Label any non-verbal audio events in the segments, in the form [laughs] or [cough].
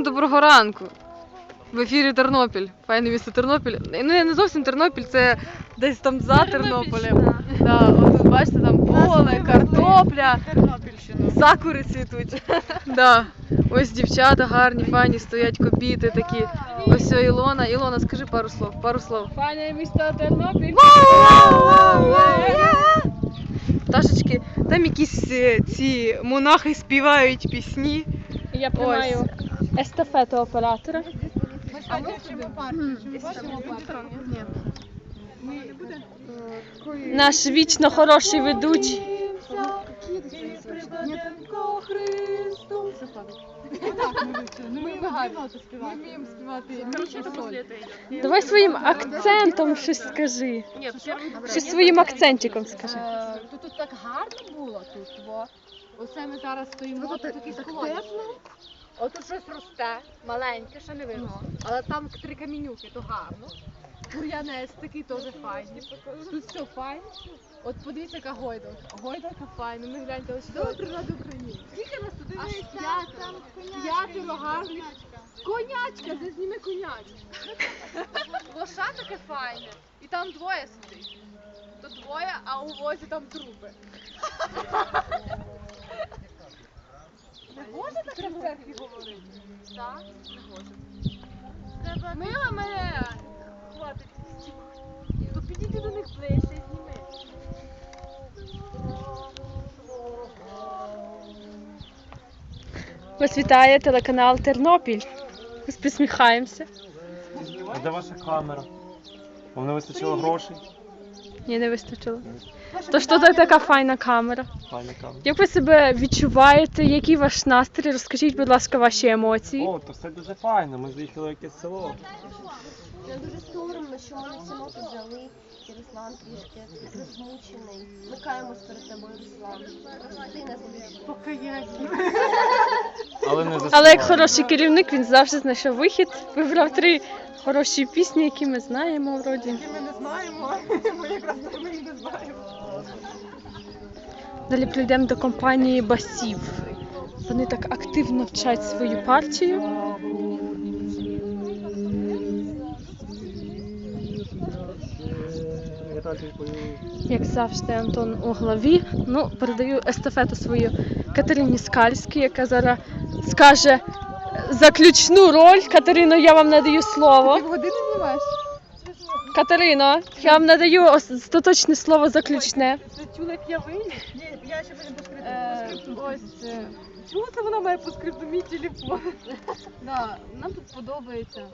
Всім доброго ранку. В ефірі Тернопіль. Файне місто Тернопіль. Ну, я не зовсім Тернопіль, це десь там за Тернополем. Да, от тут бачите, там поле, картопля, сакури цвітуть. [laughs] Да. Ось дівчата гарні, файні, стоять кобіти такі. Ось все, Ілона. Ілона, скажи пару слов, пару слов. Файне місто Тернопіль. Пташечки, там якісь е, ці монахи співають пісні. Я приймаю естафету оператора. А ми хочемо партію. Наш вічно хороший ведучий. Співати. Ми вміємо співати. Давай своїм акцентом щось скажи. Щось своїм акцентиком скажи. Е, Тут, так гарно було тут. Оце ми зараз стоїмо, тут такий склон. Отут щось росте, маленьке, ще не видно. Але там три камінюки, то гарно. Бур'янець такий теж файний. Тут все файно. От подивіться, яка гойдалка. Гойдалка файна. Ми гляньте, ось сюди природи України. Скільки нас туди Аж п'ятеро. П'ятеро гарних. Конячка, зазніми конячка. Лоша таке файне. І там двоє сидить. То двоє, а у возі там трупи. Таке в церкві говорити? Так, не можна. Мила мене! Хватить. То підійди до них ближче і зніми. Вас вітає телеканал Тернопіль. Ми посміхаємося. А де ваша камера? Вам не вистачило грошей? Ні, не вистачило. То що це така файна камера? Файна камера. Як ви себе відчуваєте? Який ваш настрій? Розкажіть, будь ласка, ваші емоції. О, то все дуже файно. Ми заїхали в якесь село. Я дуже соромно, що ми на село взяли, і Руслан трішки засмучений. Ми каємось перед тобою, Руслан. Прости нас більше. Але не Але як хороший керівник, він завжди знайшов вихід. Вибрав три хороші пісні, які ми знаємо вроді. Ми не знаємо, [laughs] ми якраз ми їх не знаємо. Далі прийдемо до компанії басів. Вони так активно вчать свою партію. Як завжди, Антон у главі. Ну, передаю естафету свою Катерині Скальській, яка зараз скаже заключну роль. Катерино, я вам надаю слово. Знімаєш? Катерино, я вам надаю остаточне слово заключне. Ти чула, як я вийду? Ні, я ще буду. Ось. е, Чому це вона має по скрипту мій телефон? да, нам тут подобається.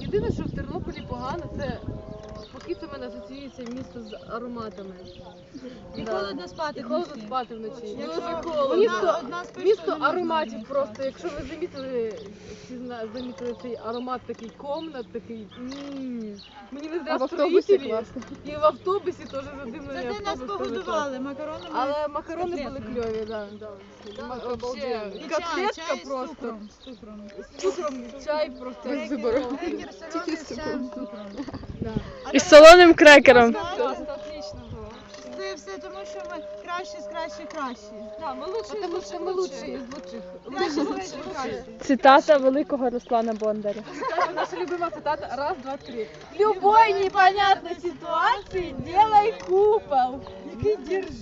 Єдине, що в Тернополі погано, це поки це в мене асоціюється місто з ароматами. І Да. холодно спати. І холодно спати вночі. Якщо Дуже холодно. Місто, місто ароматів просто. Якщо ви замітили, всі зна- замітили цей аромат такий комнат, такий. м Мені не зря строїтелі. І в автобусі теж задимлений Це нас автобус. погодували макаронами. але макарони були кльові, да, да. І чай, котлетка просто. цукром. Чай просто. Без вибору. Крекер з цукром. І солоним крекером. Отлично було. Це все тому, що ми кращі з кращі. Да, ми лучші, тому що ми лучші із лучших. Кращі з кращі. Цитата великого Руслана Бондаря. Наша любима цитата. Раз, два, три. В любой непонятной ситуации делай купол. Який держи.